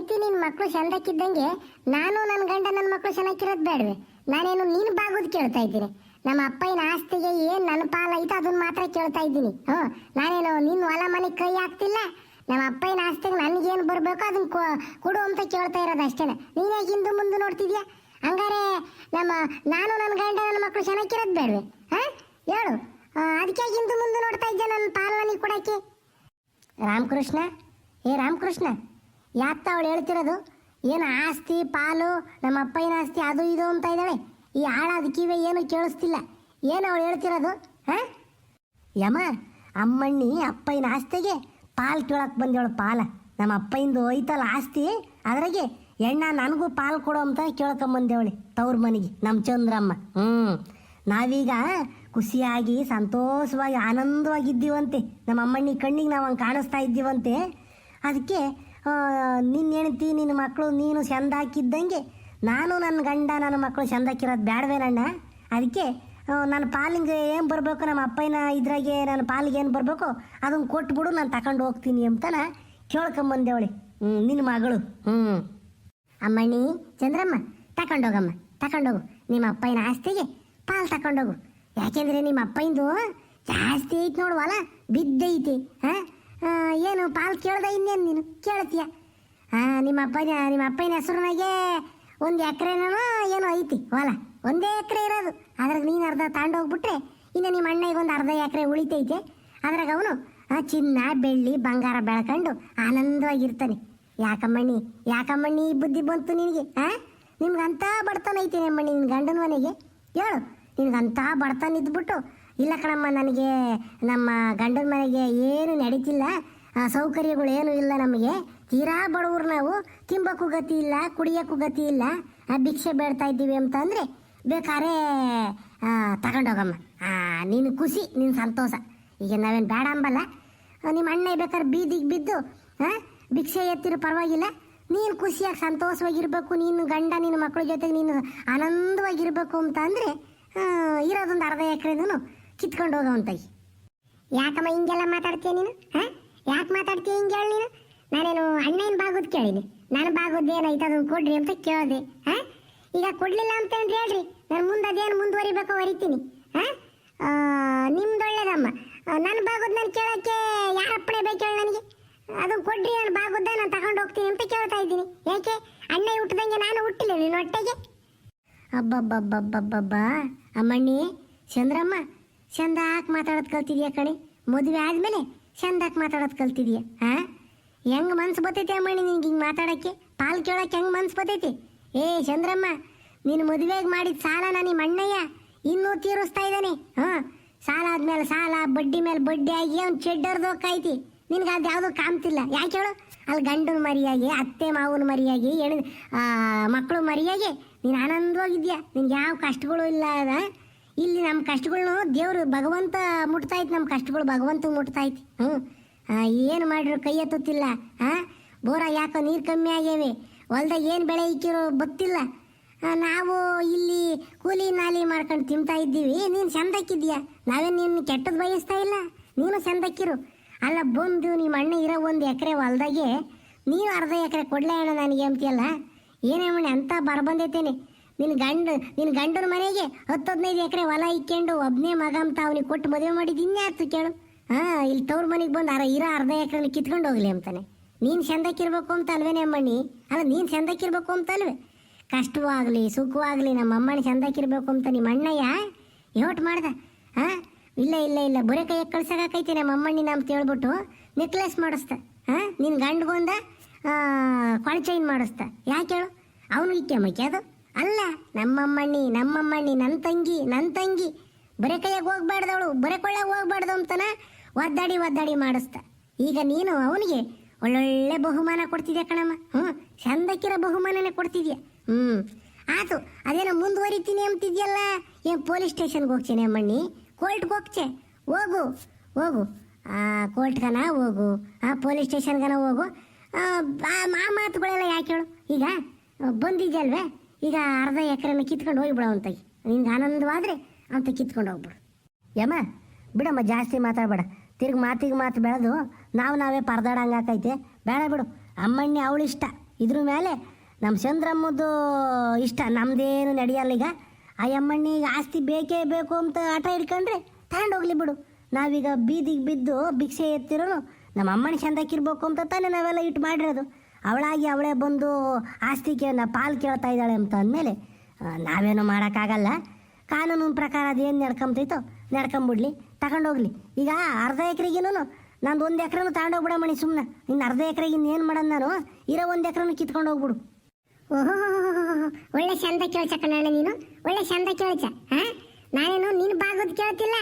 ಹೆಂಡತಿ ನಿನ್ ಮಕ್ಳು ಚಂದಕ್ಕಿದ್ದಂಗೆ ನಾನು ನನ್ನ ಗಂಡ ನನ್ನ ಮಕ್ಳು ಚೆನ್ನಾಗಿರೋದು ಬೇಡವೆ. ನಾನೇನು ನೀನು ಬಾಗೋದು ಕೇಳ್ತಾ ಇದ್ದೀನಿ. ನಮ್ಮ ಅಪ್ಪನ ಆಸ್ತಿಗೆ ಏನ್ ನನ್ನ ಪಾಲ ಐತೆ ಅದನ್ನ ಮಾತ್ರ ಕೇಳ್ತಾ ಇದ್ದೀನಿ. ಹ್ಞೂ ನಾನೇನು ನಿನ್ನ ಹೊಲ ಮನೆಗೆ ಕೈ ಹಾಕ್ತಿಲ್ಲ? ನಮ್ಮ ಅಪ್ಪನ ಆಸ್ತಿಗೆ ನನಗೇನು ಬರಬೇಕು ಅದನ್ನ ಕೊಡು ಅಂತ ಕೇಳ್ತಾ ಇರೋದು ಅಷ್ಟೇ ನೀನೇ ಹಿಂದೆ ಮುಂದೆ ನೋಡ್ತಿದ್ಯಾ? ಹಂಗಾರೆ ನಮ್ಮ, ನಾನು ನನ್ನ ಗಂಡ ನನ್ನ ಮಕ್ಕಳು ಚೆನ್ನಾಗಿರೋದು ಬೇಡವೆ. ಹಾ? ಹೇಳು. ಅದಕ್ಕೆ ಹಿಂದೆ ಮುಂದೆ ನೋಡ್ತಾ ಇದ್ದೆ ನನ್ನ ಪಾಲ ನನಗೆ ಕೊಡಕ್ಕೆ? ರಾಮಕೃಷ್ಣ? ಏ, ರಾಮಕೃಷ್ಣ? ಯಾಕ ಅವಳು ಹೇಳ್ತಿರೋದು? ಏನು ಆಸ್ತಿ, ಪಾಲು, ನಮ್ಮ ಅಪ್ಪಯ್ಯನ ಆಸ್ತಿ, ಅದು ಇದು ಅಂತ ಇದ್ದಾಳೆ ಈ ಹಾಳಾದ ಕಿವಿ ಏನು ಕೇಳಿಸ್ತಿಲ್ಲ. ಏನು ಅವಳು ಹೇಳ್ತಿರೋದು? ಹಾಂ? ಯಮ, ಅಮ್ಮಣ್ಣಿ ಅಪ್ಪಯ್ಯನ ಆಸ್ತಿಗೆ ಪಾಲು ಕೇಳಕ್ಕೆ ಬಂದೇಳು ಪಾಲ. ನಮ್ಮ ಅಪ್ಪಯಿಂದ ಹೋಯ್ತಲ್ಲ ಆಸ್ತಿ, ಅದ್ರಾಗೆ ಎಣ್ಣ ನನಗೂ ಪಾಲು ಕೊಡು ಅಂತ ಕೇಳ್ಕೊಂಬಂದೇವಳೆ ತವ್ರ ಮನೆಗೆ, ನಮ್ಮ ಚಂದ್ರಮ್ಮ. ಹ್ಞೂ ನಾವೀಗ ಖುಷಿಯಾಗಿ, ಸಂತೋಷವಾಗಿ, ಆನಂದವಾಗಿದ್ದೀವಂತೆ. ನಮ್ಮ ಅಮ್ಮಣ್ಣಿ ಕಣ್ಣಿಗೆ ನಾವು ಹಂಗೆ ಕಾಣಿಸ್ತಾ ಇದ್ದೀವಂತೆ. ಅದಕ್ಕೆ ನಿನ್ನ ಹೆಂಡ್ತಿ, ನಿನ್ನ ಮಕ್ಕಳು ನೀನು ಚಂದ ಹಾಕಿದ್ದಂಗೆ ನಾನು ನನ್ನ ಗಂಡ, ನನ್ನ ಮಕ್ಕಳು ಚಂದ ಹಾಕಿರೋದು ಬೇಡವೇನಣ್ಣ ಅದಕ್ಕೆ ನನ್ನ ಪಾಲಿಗೆ ಏನು ಬರಬೇಕು? ನಮ್ಮ ಅಪ್ಪಯ್ಯನ ಇದ್ರಾಗೆ ನನ್ನ ಪಾಲಿಗೆ ಏನು ಬರಬೇಕು? ಅದನ್ನು ಕೊಟ್ಬಿಡು, ನಾನು ತಗೊಂಡು ಹೋಗ್ತೀನಿ ಅಂತನ ಕೇಳ್ಕೊಂಬಂದೇವಳೆ ಹ್ಞೂ ನಿನ್ನ ಮಗಳು. ಹ್ಞೂ ಅಮ್ಮಣ್ಣಿ, ಚಂದ್ರಮ್ಮ ತಗೊಂಡೋಗಮ್ಮ ತಗೊಂಡೋಗು ನಿಮ್ಮ ಅಪ್ಪಯ್ಯನ ಆಸ್ತಿಗೆ ಪಾಲು ತಗೊಂಡೋಗು ಯಾಕೆಂದರೆ ನಿಮ್ಮ ಅಪ್ಪಂದು ಜಾಸ್ತಿ ಐತೆ ನೋಡುವಲ್ಲ ಬಿದ್ದೈತಿ ಹಾ? ಏನು ಪಾಲ್ ಕೇಳ್ದ ಇನ್ನೇನು ನೀನು? ಕೇಳ್ತೀಯ? ನಿಮ್ಮ ಅಪ್ಪನ ನಿಮ್ಮ ಅಪ್ಪನ ಹೆಸರಿನಾಗೆ ಒಂದು ಎಕರೆನೋ ಏನೋ ಐತಿ, ಹೊಲ. ಒಂದೇ ಎಕರೆ ಇರೋದು. ಅದ್ರಾಗ ನೀನು ಅರ್ಧ ತಗೊಂಡೋಗ್ಬಿಟ್ರೆ ಇನ್ನು ನಿಮ್ಮ ಅಣ್ಣಗೆ ಒಂದು ಅರ್ಧ ಎಕರೆ ಉಳಿತೈತೆ. ಅದ್ರಾಗ ಅವನು ಚಿನ್ನ, ಬೆಳ್ಳಿ, ಬಂಗಾರ ಬೆಳ್ಕೊಂಡು ಆನಂದವಾಗಿರ್ತಾನೆ. ಯಾಕಮ್ಮಣ್ಣಿ ಯಾಕಮ್ಮಣ್ಣಿ ಬುದ್ಧಿ ಬಂತು ನಿನಗೆ ಹಾಂ ನಿಮ್ಗಂತ ಬಡತನ ಐತಿ ನಮ್ಮಣ್ಣಿ ನಿನ್ನ ಗಂಡನ ಮನೆಗೆ. ಹೇಳು, ನಿನ್ಗಂತ ಬಡತನ ಇದ್ಬಿಟ್ಟು ಇಲ್ಲ ಕಣಮ್ಮ, ನನಗೆ ನಮ್ಮ ಗಂಡನ ಮನೆಗೆ ಏನು ನಡೀತಿಲ್ಲ. ಸೌಕರ್ಯಗಳು ಏನು ಇಲ್ಲ ನಮಗೆ. ತೀರಾ ಬಡವ್ರು ನಾವು. ತಿಂಬಕ್ಕೂ ಗತಿ ಇಲ್ಲ, ಕುಡಿಯೋಕ್ಕೂ ಗತಿ ಇಲ್ಲ. ಭಿಕ್ಷೆ ಬೇಡ್ತಾ ಇದ್ದೀವಿ ಅಂತ ಅಂದ್ರೆ ಬೇಕಾದ್ರೆ ತಗೊಂಡೋಗಮ್ಮ. ನೀನು ಖುಷಿ ನಿನ್ನ ಸಂತೋಷ. ಈಗ ನಾವೇನು ಬೇಡ ಅಂಬಲ್ಲ. ನಿಮ್ಮ ಅಣ್ಣ ಬೇಕಾದ್ರೆ ಬೀದಿಗೆ ಬಿದ್ದು ಭಿಕ್ಷೆ ಎತ್ತಿರೋ ಪರವಾಗಿಲ್ಲ. ನೀನು ಖುಷಿಯಾಗಿ ಸಂತೋಷವಾಗಿರ್ಬೇಕು. ನೀನು ಗಂಡ ನಿನ್ನ ಮಕ್ಕಳ ಜೊತೆಗೆ ನೀನು ಆನಂದವಾಗಿರ್ಬೇಕು ಅಂತ ಅಂದರೆ ಇರೋದೊಂದು ಅರ್ಧ ಎಕರೆನೂ ಕಿತ್ಕೊಂಡು ಹೋಗೋವಂತಾಗಿ ಯಾಕಮ್ಮ ಹಿಂಗೆಲ್ಲ ಮಾತಾಡ್ತೀಯ ನೀನು? ಹಾ? ಯಾಕೆ ಮಾತಾಡ್ತೀಯ ಹಿಂಗೆ ಹೇಳಿ ನೀನು? ನಾನೇನು ಅಣ್ಣನ ಬಾಗೋದು ಕೇಳಿದೆ ನಾನು ಬಾಗೋದು ಏನಾಯ್ತು ಅದು ಕೊಡ್ರಿ ಅಂತ ಕೇಳಿದೆ. ಹಾ? ಈಗ ಕೊಡ್ಲಿಲ್ಲ ಅಂತ ಹೇಳ್ರಿ. ನಾನು ಮುಂದೆ ಅದೇನು ಮುಂದುವರಿಬೇಕೋ ಹೊರಿತೀನಿ ಹಾಂ? ನಿಮ್ದು ಒಳ್ಳೇದಮ್ಮ. ನನ್ನ ಬಾಗೋದು ನಾನು ಕೇಳೋಕ್ಕೆ ಯಾರ ಅಪ್ಪಣೆ ಬೇಕು ಹೇಳಿ ನನಗೆ? ಅದು ಕೊಡ್ರಿ, ನಾನು ಬಾಗೋದ, ನಾನು ತಗೊಂಡು ಹೋಗ್ತೀನಿ ಅಂತ ಕೇಳ್ತಾ ಇದ್ದೀನಿ. ಯಾಕೆ? ಅಣ್ಣ ಹುಟ್ಟಿದಂಗೆ ನಾನು ಹುಟ್ಟಿಲ್ಲ ನಿನ್ನ ಹೊಟ್ಟೆಗೆ. ಅಬ್ಬಬ್ಬಬ್ಬಬ್ಬಬ್ಬಬ್ಬ. ಅಮ್ಮಣ್ಣಿ, ಚಂದ್ರಮ್ಮ ಚಂದಾಕ್ ಮಾತಾಡೋದು ಕಲ್ತಿದ್ಯಾ ಕಣೆ? ಮದುವೆ ಆದ್ಮೇಲೆ ಚಂದಾಕ್ ಮಾತಾಡೋದು ಕಲ್ತಿದ್ಯಾ? ಹಾ ಹೆಂಗ್ ಮನ್ಸು ಬತ್ತೈತೆ ಅಮ್ಮಣ್ಣಿ ನಿನ್ಗೆ ಹಿಂಗೆ ಮಾತಾಡೋಕ್ಕೆ? ಪಾಲ್ ಕೇಳೋಕೆ ಹೆಂಗ್ ಮನ್ಸು ಬರ್ತೈತಿ? ಏ ಚಂದ್ರಮ್ಮ, ನೀನು ಮದುವೆಗೆ ಮಾಡಿದ ಸಾಲ ನಿಮ್ಮ ಅಣ್ಣಯ್ಯ ಇನ್ನೂ ತೀರಿಸ್ತಾ ಇದ್ದಾನೆ. ಹಾ? ಸಾಲ ಆದ್ಮೇಲೆ ಸಾಲ, ಬಡ್ಡಿ ಮೇಲೆ ಬಡ್ಡಿ ಆಗಿ ಅವ್ನು ಚೆಡ್ಡರ್ದೋಕೈತಿ ನಿನ್ಗೆ ಅದು ಯಾವುದೂ ಕಾಮ್ತಿಲ್ಲ ಯಾಕೆ ಹೇಳು? ಅಲ್ಲಿ ಗಂಡನ ಮರಿಯಾಗಿ, ಅತ್ತೆ ಮಾವನ ಮರಿಯಾಗಿ, ಹೆಣ್ ಮಕ್ಕಳು ಮರಿಯಾಗಿ ನೀನು ಆನಂದವಾಗಿದ್ಯಾ? ನಿನ್ಗೆ ಯಾವ ಕಷ್ಟಗಳು ಇಲ್ಲ ಅದ? ಇಲ್ಲಿ ನಮ್ಮ ಕಷ್ಟಗಳ್ನು ದೇವರು ಭಗವಂತ ಮುಟ್ತಾಯ್ತು ನಮ್ಮ ಕಷ್ಟಗಳು ಭಗವಂತ ಮುಟ್ತಾಯ್ತು. ಹ್ಞೂ ಏನು ಮಾಡಿದ್ರು ಕೈ ಎತ್ತುತ್ತಿಲ್ಲ ಹಾಂ ಬೋರ ಯಾಕೋ ನೀರು ಕಮ್ಮಿ ಆಗ್ಯಾವೆ. ಹೊಲ್ದಾಗ ಏನು ಬೆಳೆ ಇಕ್ಕಿರೋ ಗೊತ್ತಿಲ್ಲ. ನಾವು ಇಲ್ಲಿ ಕೂಲಿ ನಾಲಿ ಮಾಡ್ಕೊಂಡು ತಿಂತಾ ಇದ್ದೀವಿ. ನೀನು ಚಂದಕ್ಕಿದ್ಯಾ? ನಾವೇನು ನಿನ್ನ ಕೆಟ್ಟದ್ದು ಬಯಸ್ತಾ ಇಲ್ಲ? ನೀನು ಚಂದಕ್ಕಿರು. ಅಲ್ಲ, ಬಂದು ನಿಮ್ಮ ಅಣ್ಣ ಇರೋ ಒಂದು ಎಕರೆ ಹೊಲ್ದಾಗೆ ನೀನು ಅರ್ಧ ಎಕರೆ ಕೊಡ್ಲೇ ಅಣ್ಣ ನನಗೆ ಅಂತೀಯಲ್ಲ ಏನೇ ಮಣ್ಣೆ ಅಂತ ಬರಬಂದೈತೇನೆ. ನಿನ್ನ ಗಂಡ ನಿನ್ನ ಗಂಡನ ಮನೆಗೆ ಹತ್ತು ಹದಿನೈದು ಎಕರೆ ಹೊಲ ಇಕ್ಕೊಂಡು ಒಬ್ಬನೇ ಮಗ ಅಂತ ಅವನಿಗೆ ಕೊಟ್ಟು ಮದುವೆ ಮಾಡಿದ್ದು ಇನ್ಯಾತು ಕೇಳು? ಹಾಂ, ಇಲ್ಲಿ ತವ್ರ ಮನೆಗೆ ಬಂದು ಅರ ಇರೋ ಅರ್ಧ ಎಕರೆ ಕಿತ್ಕೊಂಡು ಹೋಗ್ಲಿ ಅಂತಾನೆ. ನೀನು ಚಂದಕ್ಕಿರ್ಬೇಕು ಅಂತ ಅಲ್ವೇ ಅಮ್ಮಣ್ಣಿ? ಅಲ್ಲ, ನೀನು ಚಂದಕ್ಕಿರ್ಬೇಕು ಅಂತ ಅಲ್ವೇ? ಕಷ್ಟವಾಗಲಿ, ಸುಖವಾಗಲಿ ನಮ್ಮ ಅಮ್ಮನ ಚಂದಕ್ಕಿರ್ಬೇಕು ಅಂತ ನಿಮ್ಮ ಅಣ್ಣಯ್ಯ ಯೋಟ್ ಮಾಡ್ದ? ಹಾಂ? ಇಲ್ಲ ಇಲ್ಲ ಇಲ್ಲ, ಬರೀ ಕೈ ಕಳ್ಸೋಕಾಕೈತಿ ನಮ್ಮ ಅಮ್ಮಣ್ಣಿ ಅಂತ ಹೇಳ್ಬಿಟ್ಟು ನೆಕ್ಲೆಸ್ ಮಾಡಿಸ್ತ ಹಾಂ ನಿನ್ನ ಗಂಡ್ಗೊಂದ ಕೊಳಚೈನ್ ಮಾಡಿಸ್ತ ಯಾಕೆ ಹೇಳು ಅವನು ಇಕ್ಕೆ ಮಕ್ಕೆ ಅದು? ಅಲ್ಲ ನಮ್ಮಮ್ಮಣ್ಣಿ ನಮ್ಮಮ್ಮಣ್ಣಿ ನನ್ನ ತಂಗಿ ನನ್ನ ತಂಗಿ. ಬರೆ ಕೈಯಾಗ ಹೋಗ್ಬಾರ್ದವಳು ಬರೆ ಕೊಳ್ಳಾಗ ಹೋಗ್ಬಾರ್ದು ಅಂತನ ಒದ್ದಾಡಿ ಒದ್ದಾಡಿ ಮಾಡಿಸ್ತ. ಈಗ ನೀನು ಅವನಿಗೆ ಒಳ್ಳೊಳ್ಳೆ ಬಹುಮಾನ ಕೊಡ್ತಿದ್ಯಾ ಕಣಮ್ಮ? ಹ್ಞೂ ಚಂದಕ್ಕಿರ ಬಹುಮಾನನೇ ಕೊಡ್ತಿದ್ಯಾ? ಹ್ಞೂ ಆತು ಅದೇನೋ ಮುಂದುವರಿತೀನಿ ಅಂತಿದ್ಯಲ್ಲ? ಏನು ಪೊಲೀಸ್ ಸ್ಟೇಷನ್ಗೆ ಹೋಗ್ತೀನಿ ಅಮ್ಮಣ್ಣಿ. ಕೋರ್ಟ್ಗೆ ಹೋಗ್ಚೆ ಹೋಗು ಹೋಗು. ಆ ಕೋರ್ಟ್ಗನ ಹೋಗು ಆ ಪೊಲೀಸ್ ಸ್ಟೇಷನ್ಗನ ಹೋಗು. ಆ, ಮಾತುಗಳೆಲ್ಲ ಯಾಕೆ ಹೇಳು? ಈಗ ಬಂದಿದ್ಯಲ್ವೇ? ಈಗ ಅರ್ಧ ಎಕರೆನ ಕಿತ್ಕೊಂಡು ಹೋಗ್ಬಿಡು ಅಂತಾಗಿ ನಿಂದ ಆನಂದವಾದರೆ ಅಂತ ಕಿತ್ಕೊಂಡು ಹೋಗ್ಬಿಡು ಯಮ್ಮ, ಬಿಡಮ್ಮ, ಜಾಸ್ತಿ ಮಾತಾಡಬೇಡ. ತಿರ್ಗಿ ಮಾತಿಗೆ ಮಾತು ಬೆಳೆದು ನಾವು ನಾವೇ ಪರದಾಡಂಗೆ ಆಕೈತೆ. ಬೇಡ ಬಿಡು. ಅಮ್ಮಣ್ಣಿ ಇಷ್ಟ. ಇದ್ರ ಮೇಲೆ ನಮ್ಮ ಚಂದ್ರಮ್ಮದು ಇಷ್ಟ. ನಮ್ದೇನು ನಡೆಯಲ್ಲ ಈಗ. ಆ ಅಮ್ಮಣ್ಣಿಗೆ ಆಸ್ತಿ ಬೇಕೇ ಬೇಕು ಅಂತ ಆಟ ಹಿಡ್ಕೊಂಡ್ರೆ ತಗೊಂಡೋಗ್ಲಿ ಬಿಡು. ನಾವೀಗ ಬೀದಿಗೆ ಬಿದ್ದು ಭಿಕ್ಷೆ ಎತ್ತಿರೋನು ನಮ್ಮ ಅಮ್ಮನ ಚಂದಕ್ಕಿರ್ಬೇಕು ಅಂತ ತಾನೇ ನಾವೆಲ್ಲ ಇಟ್ಟು ಮಾಡಿರೋದು. ಅವಳಾಗಿ ಅವಳೇ ಬಂದು ಆಸ್ತಿಕೆಯನ್ನು ಪಾಲು ಕೇಳ್ತಾ ಇದ್ದಾಳೆ ಅಂತ ಅಂದಮೇಲೆ ನಾವೇನು ಮಾಡೋಕ್ಕಾಗಲ್ಲ. ಕಾನೂನು ಪ್ರಕಾರ ಅದೇನು ನಡ್ಕೊಂತೈತೋ ನಡ್ಕೊಂಬಿಡ್ಲಿ, ತಗೊಂಡೋಗ್ಲಿ. ಈಗ ಅರ್ಧ ಎಕರೆಗಿನೂ ನಂದು ಒಂದು ಎಕರೆನೂ ತಗೊಂಡೋಗ್ಬಿಡ ಮಣಿ ಸುಮ್ಮನೆ ಇನ್ನು ಅರ್ಧ ಎಕರೆಗೆ ಇನ್ನೇನು ಮಾಡೋದು ನಾನು? ಇರೋ ಒಂದು ಎಕರೆನೂ ಕಿತ್ಕೊಂಡು ಹೋಗ್ಬಿಡು ಓಹೋ ಒಳ್ಳೆ ಚಂದ ಕಣ್ಣ ನೀನು. ಒಳ್ಳೆ ಚಂದ ಕೇಳ್ಸ ಹಾಂ? ನಾನೇನು ನಿನ್ನ ಬಾಗೋದು ಕೇಳ್ತಿಲ್ಲ.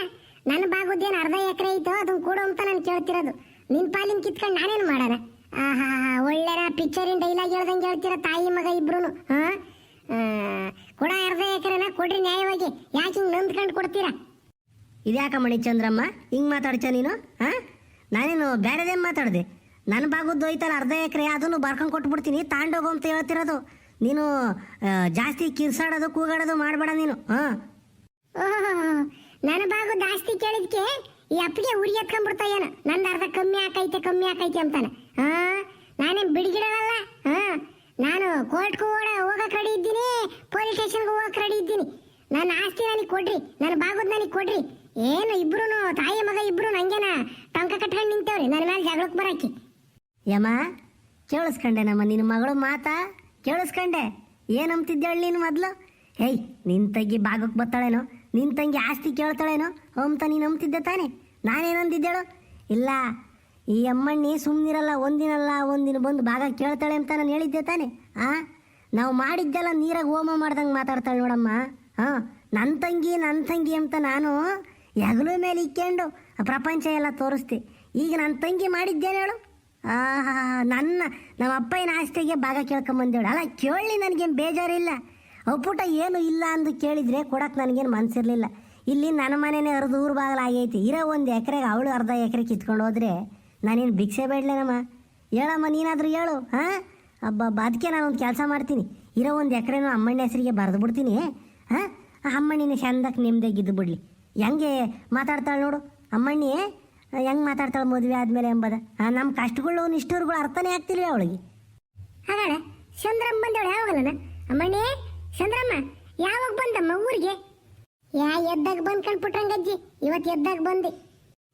ನನ್ನ ಬಾಗೋದೇನು ಅರ್ಧ ಎಕರೆ ಐತೋ ಅದನ್ನ ಕೊಡು ಅಂತ ನಾನು ಕೇಳ್ತಿರೋದು. ನಿನ್ನ ಪಾಲಿನ ಕಿತ್ಕೊಂಡು ನಾನೇನು ಮಾಡೋಣ ಆಹಾ ಒಳ್ಳೆ ಪಿಕ್ಚರಿನ ಡೈಲಾಗ್ ಹೇಳ್ದಂಗೆ ಹೇಳ್ತೀರ ತಾಯಿ ಮಗ ಇಬ್ರು ಕೊಡ ಅರ್ಧ ಎಕರೆನ ಕೊಡ್ರಿ ನ್ಯಾಯವಾಗಿ ಯಾಕೆ ಹಿಂಗೆ ನಂಬ್ಕೊಂಡು ಕೊಡ್ತೀರಾ? ಇದ್ಯಾಕ ಮಣಿ ಚಂದ್ರಮ್ಮ ಹಿಂಗೆ ಮಾತಾಡ್ಚ ನೀನು ಹಾಂ? ನಾನೇನು ಬೇರೆದೇ ಮಾತಾಡಿದೆ? ನನ್ನ ಬಾಗುದ್ದು ಹೋಯ್ತಲ್ಲ ಅರ್ಧ ಎಕರೆ ಅದನ್ನು ಬರ್ಕೊಂಡು ಕೊಟ್ಬಿಡ್ತೀನಿ ತಾಂಡೋಗು ಅಂತ ಹೇಳ್ತಿರೋದು. ನೀನು ಜಾಸ್ತಿ ಕಿರ್ಸಾಡೋದು ಕೂಗಾಡೋದು ಮಾಡಬೇಡ ನೀನು ಹಾಂ? ನನ್ನ ಬಾಗು ಜಾಸ್ತಿ ಕೇಳಿದ್ಕೆ ಈ ಅಪ್ಪಿಗೆ ಉರಿ ಎತ್ಕೊಂಡ್ಬಿಡ್ತಾ ಏನು? ನಂದು ಅರ್ಧ ಕಮ್ಮಿ ಆಕೈತೆ ಕಮ್ಮಿ ಆಕೈತೆ ಅಂತಾನೆ. ಹಾ? ನಾನೇನು ಬಿಡಿಗಿಡಲ್ಲ ಹಾ? ನಾನು ಕೋರ್ಟ್ಗೂ ಓಡ ಹೋಗಕ್ಕೆ ರೆಡಿ ಇದ್ದೀನಿ. ಪೊಲೀಸ್ ಸ್ಟೇಷನ್ಗೆ ಹೋಗಕ್ಕೆ ರೆಡಿ ಇದ್ದೀನಿ. ನನ್ನ ಆಸ್ತಿ ನನಗೆ ಕೊಡ್ರಿ, ನನ್ನ ಬಾಗುದ್ ನನಗೆ ಕೊಡ್ರಿ. ಏನು ಇಬ್ರು ತಾಯಿ ಮಗ ಇಬ್ರು ನಂಗೇನ ಟಂಕ ಕಟ್ಕೊಂಡು ನಿಂತೇವ್ರಿ? ನನ್ನ ಮೇಲೆ ಜಗಳಕ್ಕೆ ಬರಾಕಿ. ಯಮ್ಮ, ಕೇಳಿಸ್ಕೊಂಡೆ ನಮ್ಮ ನಿನ್ನ ಮಗಳು ಮಾತಾ? ಕೇಳಿಸ್ಕೊಂಡೆ? ಏನಂತಿದ್ದೇಳಿ ನೀನು ಮೊದಲು? ಹೇಯ್ ನಿನ್ನ ತಗ್ಗಿ ಬಾಗಕ್ಕೆ ಬರ್ತಾಳೇನೋ ನಿನ್ನ ತಂಗಿ ಆಸ್ತಿ ಕೇಳ್ತಾಳೇನೋ? ಹೋಮ್ತ ನೀನು ನಂಬ್ತಿದ್ದೆ ತಾನೆ. ನಾನೇನಂದಿದ್ದೇಳು ಇಲ್ಲ, ಈ ಅಮ್ಮಣ್ಣಿ ಸುಮ್ಮನಿರಲ್ಲ ಒಂದಿನಲ್ಲ, ಒಂದಿನ ಬಂದು ಭಾಗ ಕೇಳ್ತಾಳೆ ಅಂತ ನಾನು ಹೇಳಿದ್ದೆ ತಾನೆ. ಆ? ನಾವು ಮಾಡಿದ್ದೆಲ್ಲ ನೀರಾಗ ಹೋಮ ಮಾಡ್ದಂಗೆ ಮಾತಾಡ್ತಾಳೆ ನೋಡಮ್ಮ. ಹಾಂ ನನ್ನ ತಂಗಿ ನನ್ನ ತಂಗಿ ಅಂತ ನಾನು ಹೆಗಲು ಮೇಲೆ ಇಕ್ಕೊಂಡು ಪ್ರಪಂಚ ಎಲ್ಲ ತೋರಿಸ್ತಿ ಈಗ ನನ್ನ ತಂಗಿ ಮಾಡಿದ್ದೇನೆ ಹೇಳು? ನನ್ನ ನಮ್ಮ ಅಪ್ಪಯ್ಯನ ಆಸ್ತಿಗೆ ಭಾಗ ಕೇಳ್ಕೊಂಬಂದೇಳು ಅಲ್ಲ, ಕೇಳಿ ನನಗೇನು ಬೇಜಾರಿಲ್ಲ. ಅಪ್ಪುಟ ಏನು ಇಲ್ಲ ಅಂದು ಕೇಳಿದರೆ ಕೊಡಕ್ಕೆ ನನಗೇನು ಮನಸ್ಸಿರಲಿಲ್ಲ ಇಲ್ಲಿ ನನ್ನ ಮನೆನೇ ಅರ್ಧ ಊರು ಬಾಗಿಲಾಗೈತಿ ಇರೋ ಒಂದು ಎಕರೆಗೆ ಅವಳು ಅರ್ಧ ಎಕರೆ ಕಿತ್ಕೊಂಡು ಹೋದರೆ ನಾನೇನು ಭಿಕ್ಷೆ ಬೇಡಲೇನಮ್ಮ? ಹೇಳಮ್ಮ, ನೀನಾದರೂ ಹೇಳು, ಹಾಂ? ಅಬ್ಬಬ್ಬ ಅದಕ್ಕೆ ಒಂದು ಕೆಲಸ ಮಾಡ್ತೀನಿ. ಇರೋ ಒಂದು ಎಕರೆನೂ ಅಮ್ಮಣ್ಣ ಹೆಸರಿಗೆ ಬರೆದು ಬಿಡ್ತೀನಿ, ಹಾಂ? ಆ ಅಮ್ಮಣ್ಣಿನ ಚಂದಕ್ಕೆ ನಿಮ್ದಾಗಿದ್ದು ಬಿಡಲಿ. ಹೆಂಗೆ ಮಾತಾಡ್ತಾಳೆ ನೋಡು. ಅಮ್ಮಣ್ಣಿ ಹೆಂಗೆ ಮಾತಾಡ್ತಾಳೆ ಮದುವೆ ಆದಮೇಲೆ ಎಂಬದ? ಹಾಂ ನಮ್ಮ ಕಷ್ಟಗಳು ನಿಷ್ಠೂರುಗಳು ಅರ್ಥನೇ ಆಗ್ತಿಲ್ಲ ಅವಳಿಗೆ? ಹಾಗಾಡ ಚಂದ್ರಮ್ಮ ಬಂದವಳು ಯಾವಾಗಲ್ಲ ಅಮ್ಮಣ್ಣಿ? ಚಂದ್ರಮ್ಮ, ಯಾವಾಗ ಬಂದಮ್ಮ ಊರಿಗೆ? ಯಾ, ಎದ್ದಾಗ ಬಂದ್ ಕಂಡ್ಬಿಟ್ರಂಗಜ್ಜಿ ಇವತ್ತು ಎದ್ದಾಗ ಬಂದಿ?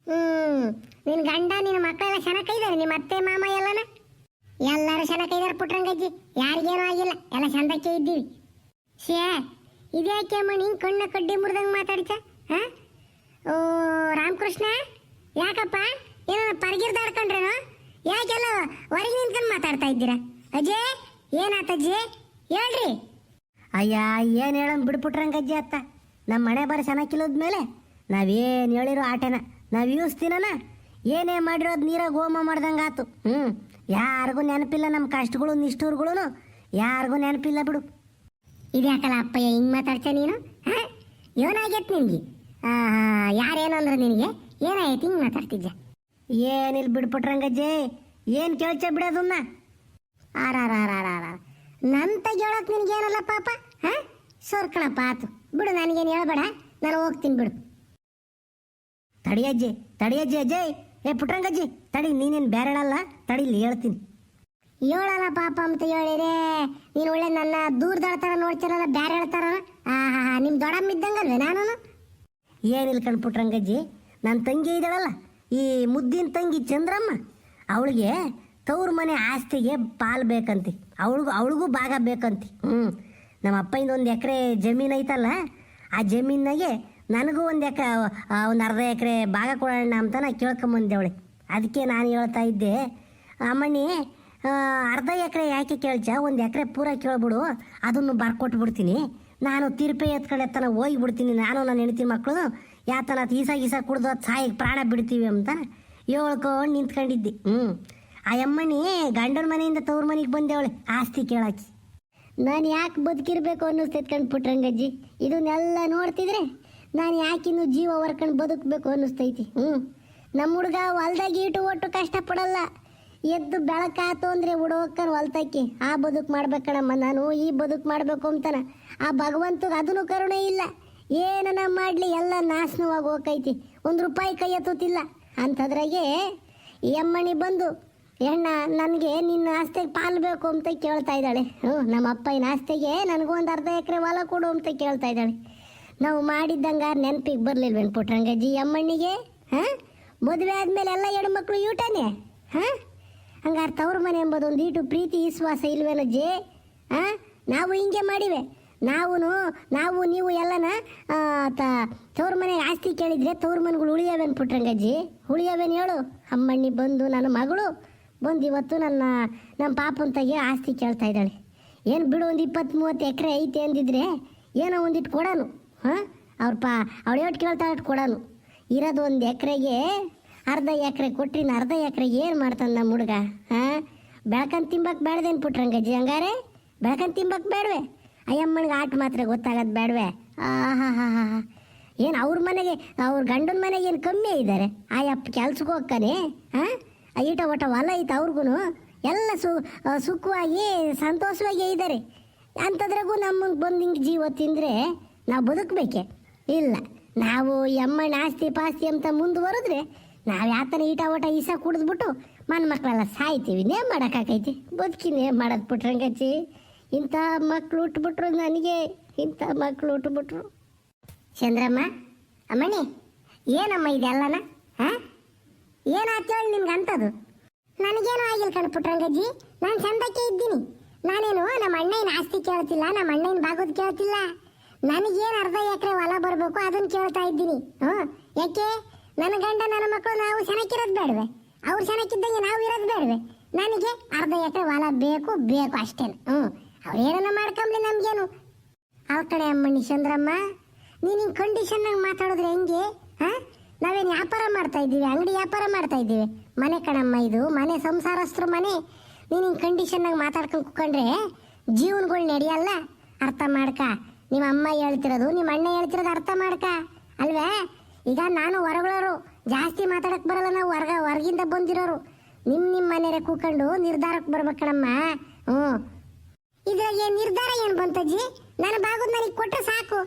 ಹ್ಮ್, ನಿನ್ ಗಂಡ ನಿನ್ನ ಮಕ್ಕಳೆಲ್ಲ ಚೆನ್ನಾಗ್ ಕೈದಾರೆ ನಿಮ್ಮ ಅತ್ತೆ, ಮಾಮ ಎಲ್ಲನ? ಎಲ್ಲರೂ ಚೆನ್ನಾಗ್ ಪುಟ್ರಂಗ ಪುಟ್ರಂಗಜ್ಜಿ ಯಾರಿಗೇನು ಆಗಿಲ್ಲ, ಎಲ್ಲ ಚಂದಕ್ಕೆ ಇದ್ದೀವಿ. ಶೇ ಇದ್ಯಾಕೆ ಅಮ್ಮ ನಿನ್ ಕಣ್ಣ ಕಡ್ಡಿ ಮುರಿದಂಗೆ ಮಾತಾಡ್ತ ಓ, ರಾಮಕೃಷ್ಣ, ಯಾಕಪ್ಪ? ಏನೋ ಪರಗಿರ್ದಾಡ್ಕೊಂಡ್ರೇನೋ ಯಾಕೆಲ್ಲ ಹೊರಗೆ ನಿಂತ್ಕೊಂಡು ಮಾತಾಡ್ತಾ ಇದ್ದೀರಾ? ಅಜ್ಜಿ, ಏನಾತಜ್ಜಿ? ಹೇಳ್ರಿ. ಅಯ್ಯ, ಏನು ಹೇಳೋಣ ಬಿಡ್ಬಿಟ್ರಂಗಜ್ಜಿ ಅತ್ತ? ನಮ್ಮ ಮನೆ ಬರ ಚೆನ್ನಾಗಿಲ್ಲದ ಮೇಲೆ ನಾವೇನು ಹೇಳಿರೋ ಆಟನ, ನಾವು ಯೂಸ್ತೀನನ ಏನೇ ಮಾಡಿರೋದು ನೀರಾಗ ಹೋಮ ಮಾಡ್ದಂಗೆ ಆತು. ಹ್ಞೂ ಯಾರಿಗೂ ನೆನಪಿಲ್ಲ ನಮ್ಮ ಕಷ್ಟಗಳು ನಿಷ್ಠೂರುಗಳು ಯಾರಿಗೂ ನೆನಪಿಲ್ಲ ಬಿಡು. ಇದ್ಯಾಕಲ್ಲ ಅಪ್ಪಯ್ಯ ಹಿಂಗ್ ಮಾತಾಡ್ತ ನೀನು? ಹಾ? ಏನಾಗೈತ್ ನಿನ್ಗೆ? ಯಾರೇನು ಅಂದ್ರೆ ನಿನಗೆ? ಏನಾಯ್ತು ಹಿಂಗ್ ಮಾತಾಡ್ತಿದ್ಯ? ಏನಿಲ್ಲ ಬಿಡ್ಬಿಟ್ರಂಗಜ್ಜಿ ಏನು ಕೇಳ್ಚ ಬಿಡೋದನ್ನ? ಆರಾರಾರಾರಾರ ನಂತ ಹೇಳಕ್ ನಿನಗೇನಲ್ಲ ಪಾಪ ಹಾ? ಸೋರ್ಕಣಪ್ಪ ಆತು. ಬಿಡು ನನಗೇನು ಹೇಳಬೇಡ. ನಾನು ಹೋಗ್ತೀನಿ ಬಿಡು. ತಡಿಯಜ್ಜಿ ತಡಿಯಜ್ಜಿ ಅಜ್ಜಯ್ ಏ ಪುಟ್ರಂಗಜ್ಜಿ ತಡಿ ನೀನೇನು ಬೇರೆ ಹೇಳಲ್ಲ ತಡಿಲಿ ಹೇಳ್ತೀನಿ. ಹೇಳಲ್ಲ ಪಾಪ ಅಂತ ಹೇಳಿರೇ. ನೀನು ಒಳ್ಳೆ ನನ್ನ ದೂರದಳ ನೋಡ್ತಾರಲ್ಲ ಬೇರೆ ಹೇಳ್ತಾರ ಆಹಾಹಾ ನಿಮ್ಮ ದೊಡ್ಡಮ್ಮ ಇದ್ದಂಗಲ್ವೇ ನಾನು ಏನಿಲ್ಲ ಕಣ್ಪುಟ್ರಂಗಜ್ಜಿ ನನ್ನ ತಂಗಿ ಇದ್ದಾಳಲ್ಲ ಈ ಮುದ್ದಿನ ತಂಗಿ ಚಂದ್ರಮ್ಮ ಅವಳಿಗೆ ತವ್ರ ಮನೆ ಆಸ್ತಿಗೆ ಪಾಲು ಬೇಕಂತಿ. ಅವಳಿಗೂ ಅವಳಿಗೂ ಭಾಗ ಬೇಕಂತಿ. ಹ್ಞೂ ನಮ್ಮ ಅಪ್ಪಯಿಂದ ಒಂದು ಎಕರೆ ಜಮೀನು ಐತಲ್ಲ, ಆ ಜಮೀನಾಗೆ ನನಗೂ ಒಂದು ಎಕರೆ ಒಂದು ಅರ್ಧ ಎಕರೆ ಭಾಗ ಕೊಡೋಣ ಅಂತ ನಾ ಕೇಳ್ಕೊಂಬಂದೇವಳೆ. ಅದಕ್ಕೆ ನಾನು ಹೇಳ್ತಾ ಇದ್ದೆ, ಅಮ್ಮಣ್ಣಿ ಅರ್ಧ ಎಕರೆ ಯಾಕೆ ಕೇಳ್ಚ? ಒಂದು ಎಕರೆ ಪೂರ ಕೇಳ್ಬಿಡು, ಅದನ್ನು ಬರ್ಕೊಟ್ಬಿಡ್ತೀನಿ. ನಾನು ತಿರುಪೆ ಎತ್ಕಡೆತ್ತನ ಹೋಗಿ ಬಿಡ್ತೀನಿ ನಾನು ನನ್ನ ಹೆಣ್ತಿ ಮಕ್ಕಳು ಯಾತನ ಈಸಾಗಿ ಕುಡ್ದು ಅದು ಸಾಯಿಗೆ ಪ್ರಾಣ ಬಿಡ್ತೀವಿ ಅಂತ ಹೇಳ್ಕೊಂಡು ನಿಂತ್ಕೊಂಡಿದ್ದೆ. ಹ್ಞೂ ಆ ಅಮ್ಮನಿ ಗಂಡನ ಮನೆಯಿಂದ ತವ್ರ ಮನೆಗೆ ಬಂದೇವಳೆ, ಆಸ್ತಿ ಕೇಳಾಕಿ ನಾನು ಯಾಕೆ ಬದುಕಿರ್ಬೇಕು ಅನ್ನಿಸ್ತೈತೆ ಕಣ್ಪುಟ್ರಂಗಜ್ಜಿ ಇದನ್ನೆಲ್ಲ ನೋಡ್ತಿದ್ರೆ ನಾನು ಯಾಕಿನ್ನು ಜೀವ ಹೊರ್ಕೊಂಡು ಬದುಕಬೇಕು ಅನ್ನಿಸ್ತೈತಿ ಹ್ಞೂ ನಮ್ಮ ಹುಡುಗ ಹೊಲ್ದಾಗ ಈಟು ಒಟ್ಟು ಕಷ್ಟಪಡಲ್ಲ. ಎದ್ದು ಬೆಳಕಾತು ಅಂದರೆ ಹುಡುಗಕ್ಕನ ಹೊಲ್ತಕ್ಕೆ, ಆ ಬದುಕು ಮಾಡ್ಬೇಕಣಮ್ಮ, ನಾನು ಈ ಬದುಕು ಮಾಡಬೇಕು ಅಂತಾನ. ಆ ಭಗವಂತಗೆ ಅದನ್ನು ಕರುಣೆ ಇಲ್ಲ. ಏನನ ಮಾಡಲಿ, ಎಲ್ಲ ನಾಶನವಾಗಿ ಹೋಗೈತಿ. ಒಂದು ರೂಪಾಯಿ ಕೈ ಎತ್ತುತ್ತಿಲ್ಲ. ಅಂಥದ್ರಾಗೆ ಈ ಅಮ್ಮಣಿ ಬಂದು ಹೆಣ್ಣ, ನನಗೆ ನಿನ್ನ ಆಸ್ತಿಗೆ ಪಾಲು ಬೇಕು ಅಂತ ಕೇಳ್ತಾ ಇದ್ದಾಳೆ. ಹ್ಞೂ, ನಮ್ಮ ಅಪ್ಪನ ಆಸ್ತಿಗೆ ನನಗೊಂದು ಅರ್ಧ ಎಕರೆ ಹೊಲ ಕೊಡು ಅಂತ ಕೇಳ್ತಾ ಇದ್ದಾಳೆ. ನಾವು ಮಾಡಿದ್ದಂಗೆ ನೆನಪಿಗೆ ಬರಲಿಲ್ವೇನು ಪುಟ್ರಂಗಜ್ಜಿ ಅಮ್ಮಣ್ಣಿಗೆ, ಹಾಂ? ಮದುವೆ ಆದಮೇಲೆ ಎಲ್ಲ ಹೆಣ್ಮಕ್ಳು ಯೂಟನೇ, ಹಾಂ? ಹಂಗಾರೆ ತವ್ರ ಮನೆ ಎಂಬುದು ಒಂದು ಈಟು ಪ್ರೀತಿ, ವಿಶ್ವಾಸ ಇಲ್ವೇನಜ್ಜಿ ಹಾಂ? ನಾವು ಹಿಂಗೆ ಮಾಡಿವೆ. ನಾವು ನಾವು, ನೀವು ಎಲ್ಲನ ತವ್ರ ಮನೆಗೆ ಆಸ್ತಿ ಕೇಳಿದರೆ ತವ್ರ ಮನೆಗಳು ಉಳಿಯವೇನು ಪುಟ್ರಂಗಜ್ಜಿ ಉಳಿಯವೇನು ಹೇಳು? ಅಮ್ಮಣ್ಣಿ ಬಂದು ನನ್ನ ಮಗಳು ಬಂದು ಇವತ್ತು ನನ್ನ ನಮ್ಮ ಪಾಪನ ತಗಿ ಆಸ್ತಿ ಕೇಳ್ತಾ ಇದ್ದಾಳೆ. ಏನು ಬಿಡು ಒಂದು ಇಪ್ಪತ್ತು ಮೂವತ್ತು ಎಕರೆ ಐತೆ ಅಂದಿದ್ರೆ ಏನೋ ಒಂದಿಟ್ಟು ಕೊಡೋನು, ಹಾಂ? ಅವ್ರ ಪಾ, ಅವಳು ಎಷ್ಟು ಕೇಳ್ತಾ ಅಷ್ಟು ಕೊಡೋನು. ಇರೋದು ಒಂದು ಎಕರೆಗೆ ಅರ್ಧ ಎಕರೆ ಕೊಟ್ರಿನ ಅರ್ಧ ಎಕರೆಗೆ ಏನು ಮಾಡ್ತಾನೆ ನಮ್ಮ ಹುಡುಗ, ಹಾಂ? ಬೆಳ್ಕಂತ ತಿಂಬಕ್ಕೆ ಬೇಡದೇನು ಪುಟ್ರಂಗಜ್ಜಿ ಹಂಗಾರೆ? ಬೆಳ್ಕಂತ ತಿಂಬಕ್ಕೆ ಬೇಡವೆ ಅಯ್ಯಮ್ಮನಿಗೆ ಆಟ ಮಾತ್ರ ಗೊತ್ತಾಗೋದು ಬೇಡವೆ ಆಹಾ ಹಾ ಹಾ ಹಾ ಏನು ಅವ್ರ ಮನೆಗೆ, ಅವ್ರ ಗಂಡನ ಮನೆಗೆ ಏನು ಕಮ್ಮಿ ಇದ್ದಾರೆ ಆಯಪ್ಪ ಕೆಲ್ಸಕ್ಕೆ ಹೋಗ್ತಾನೆ, ಹಾಂ? ಈಟ ಒಟ ಹೊಲ ಐತೆ ಅವ್ರಿಗೂ ಎಲ್ಲ ಸು ಸುಖವಾಗಿ, ಸಂತೋಷವಾಗಿ ಇದ್ದಾರೆ. ಅಂಥದ್ರಾಗೂ ನಮಗೆ ಬಂದು ಹಿಂಗೆ ಜೀವ ತಿಂದರೆ ನಾವು ಬದುಕಬೇಕೆ? ಇಲ್ಲ. ನಾವು ಎಮ್ಮಣ್ಣ ಆಸ್ತಿ ಪಾಸ್ತಿ ಅಂತ ಮುಂದುವರೆದ್ರೆ ನಾವು ಯಾತನ ಈಟ ಓಟ ಈಸ ಕುಡಿದ್ಬಿಟ್ಟು ಮನ ಮಕ್ಕಳೆಲ್ಲ ಸಾಯ್ತೀವಿ ನೇಮ್ ಬದುಕಿನ ಏನು ಮಾಡೋದು ಪುಟ್ರಂಗಚ್ಚಿ ಇಂಥ ಮಕ್ಕಳು ಉಟ್ಬಿಟ್ರು ನನಗೆ. ಇಂಥ ಮಕ್ಕಳು ಉಟ್ಬಿಟ್ರು ಚಂದ್ರಮ್ಮ, ಅಮ್ಮಣಿ, ಏನಮ್ಮ ಇದೆಲ್ಲನ? ಹಾ ಏನಾಯ್ತು ಹೇಳಿ ನಿಮ್ಗೆ ಅಂತದು ನನಗೇನು ಆಗಿಲ್ಲ ಕಣ್ ಪುಟ್ರಂಗಜ್ಜಿ ನಾನು ಚಂದಕ್ಕೆ ಇದ್ದೀನಿ. ನಾನೇನು, ನಮ್ಮ ಅಣ್ಣನ ಆಸ್ತಿ ಕೇಳ್ತಿಲ್ಲ, ನಮ್ಮ ಅಣ್ಣನ ಬಾಗೋದು ಕೇಳ್ತಿಲ್ಲ. ನನಗೇನು ಅರ್ಧ ಎಕರೆ ಹೊಲ ಬರಬೇಕು ಅದನ್ನು ಕೇಳ್ತಾ ಇದ್ದೀನಿ. ಹ್ಞೂ, ಯಾಕೆ? ನನ್ನ ಗಂಡ, ನನ್ನ ಮಕ್ಕಳು ನಾವು ಚೆನ್ನಾಗಿರೋದು ಬೇಡವೆ. ಅವ್ರು ಚೆನ್ನಾಗಿದ್ದಂಗೆ ನಾವು ಇರೋದು ಬೇಡವೆ. ನನಗೆ ಅರ್ಧ ಎಕರೆ ಹೊಲ ಬೇಕು ಬೇಕು ಅಷ್ಟೇನು. ಹ್ಞೂ, ಅವ್ರು ಏನನ್ನ ಮಾಡ್ಕೊಂಬ್ಲಿ ನಮಗೇನು? ಆ ಕಡೆ ಅಮ್ಮಣ್ಣಿ ಚಂದ್ರಮ್ಮ ನೀನು ಹಿಂಗೆ ಕಂಡೀಷನ್ನಾಗ ಮಾತಾಡಿದ್ರೆ ಹೆಂಗೆ? ಹಾ? ನಾವೇನು ವ್ಯಾಪಾರ ಮಾಡ್ತಾ ಇದ್ದೀವಿ, ಅಂಗಡಿ ವ್ಯಾಪಾರ ಮಾಡ್ತಾ ಇದ್ದೀವಿ. ಮನೆ ಕಣಮ್ಮ ಇದು, ಮನೆ ಸಂಸಾರಸ್ಥರು ಮನೆ. ನೀನು ಹಿಂಗೆ ಕಂಡೀಷನ್ನಾಗ ಮಾತಾಡ್ಕೊಂಡು ಕುತ್ಕೊಂಡ್ರೆ ಜೀವನಗಳು ನಡೆಯಲ್ಲ? ಅರ್ಥ ಮಾಡ್ಕ. ನಿಮ್ಮ ಅಮ್ಮ ಹೇಳ್ತಿರೋದು ನಿಮ್ಮ ಅಣ್ಣ ಹೇಳ್ತಿರೋದು ಅರ್ಥ ಮಾಡ್ಕ. ಅಲ್ವೇ? ಈಗ ನಾನು ಹೊರಗಳೋರು, ಜಾಸ್ತಿ ಮಾತಾಡಕ್ಕೆ ಬರಲ್ಲ ನಾವು, ಹೊರಗ, ಹೊರಗಿಂದ ಬಂದಿರೋರು. ನಿಮ್ಮ ನಿಮ್ಮ ಮನೆಯರೆ ಕೂಕೊಂಡು ನಿರ್ಧಾರಕ್ಕೆ ಬರ್ಬೇಕಣಮ್ಮ ಹ್ಞೂ ಇದ್ರಾಗ ಏನು ನಿರ್ಧಾರ ಏನು ಬಂತಜ್ಜಿ? ನನ್ನ ಬಾಗೋದು ನನಗೆ ಕೊಟ್ಟರೆ ಸಾಕು.